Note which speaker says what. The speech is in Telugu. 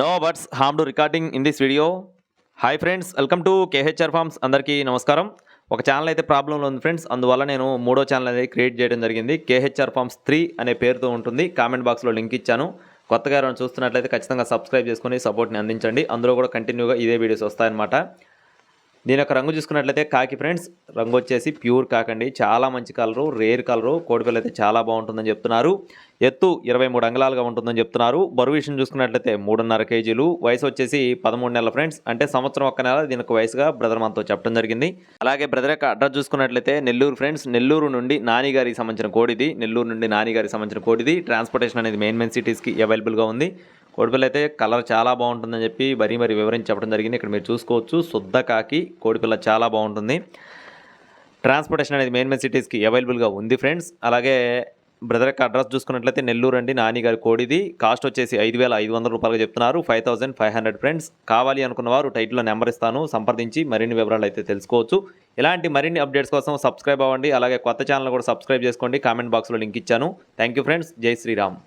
Speaker 1: No butts harm to recording in this video hi friends welcome to KHR farms అందరికీ నమస్కారం. ఒక ఛానల్ అయితే ప్రాబ్లంలో ఉంది ఫ్రెండ్స్ అందువల్ల నేను మూడో ఛానల్ అనేది క్రియేట్ చేయడం జరిగింది. కేహెచ్ఆర్ ఫార్మ్స్ త్రీ అనే పేరుతో ఉంటుంది. కామెంట్ బాక్స్లో లింక్ ఇచ్చాను. కొత్తగా ఎవరైనా చూస్తున్నట్లయితే ఖచ్చితంగా సబ్స్క్రైబ్ చేసుకొని సపోర్ట్ని అందించండి. అందులో కూడా కంటిన్యూగా ఇదే వీడియోస్ వస్తాయన్నమాట. దీని యొక్క రంగు చూసుకున్నట్లయితే కాకి ఫ్రెండ్స్ రంగు వచ్చేసి ప్యూర్ కాకండి. చాలా మంచి కలరు రేర్ కలరు. కోడిపిల్ల అయితే చాలా బాగుంటుందని చెప్తున్నారు. ఎత్తు ఇరవై మూడు అంగళాలుగా ఉంటుందని చెప్తున్నారు. బరువు విషయం చూసుకున్నట్లయితే మూడున్నర కేజీలు. వయసు వచ్చేసి పదమూడు నెలల ఫ్రెండ్స్. అంటే సంవత్సరం ఒక్క నెల దీనికి వయసుగా బ్రదర్ మనతో చెప్పడం జరిగింది. అలాగే బ్రదర్ యొక్క అడ్రస్ చూసుకున్నట్లయితే నెల్లూరు ఫ్రెండ్స్ నెల్లూరు నుండి నానిగారికి సంబంధించిన కోడిది. నెల్లూరు నుండి నానిగారికి సంబంధించిన కోడిది. ట్రాన్స్పోర్టేషన్ అనేది మెయిన్ మెయిన్ సిటీస్కి అవైలబుల్గా ఉంది. కోడిపిల్ల అయితే కలర్ చాలా బాగుంటుందని చెప్పి మరీ మరి వివరించి చెప్పడం జరిగింది. ఇక్కడ మీరు చూసుకోవచ్చు. శుద్ధ కాకి కోడిపిల్ల చాలా బాగుంటుంది. ట్రాన్స్పోర్టేషన్ అనేది మెయిన్ మెయిన్ సిటీస్కి అవైలబుల్గా ఉంది ఫ్రెండ్స్. అలాగే బ్రదర్ యొక్క అడ్రస్ చూసుకున్నట్లయితే నెల్లూరు అండి నాని గారి కోడిది. కాస్ట్ వచ్చేసి ఐదు వేల ఐదు వందల రూపాయలుగా చెప్తున్నారు. Five thousand five hundred friends. కావాలి అనుకున్న వారు టైటిల్లో నెంబర్ ఇస్తాను. సంప్రదించి మరిన్ని వివరాలు అయితే తెలుసుకోవచ్చు. ఇలాంటి మరిన్ని అప్డేట్స్ కోసం సబ్స్క్రైబ్ అవ్వండి. అలాగే కొత్త ఛానల్ కూడా సబ్స్క్రైబ్ చేసుకోండి. కామెంట్ బాక్స్లో లింక్ ఇచ్చాను. Thank you friends. జై శ్రీరామ్.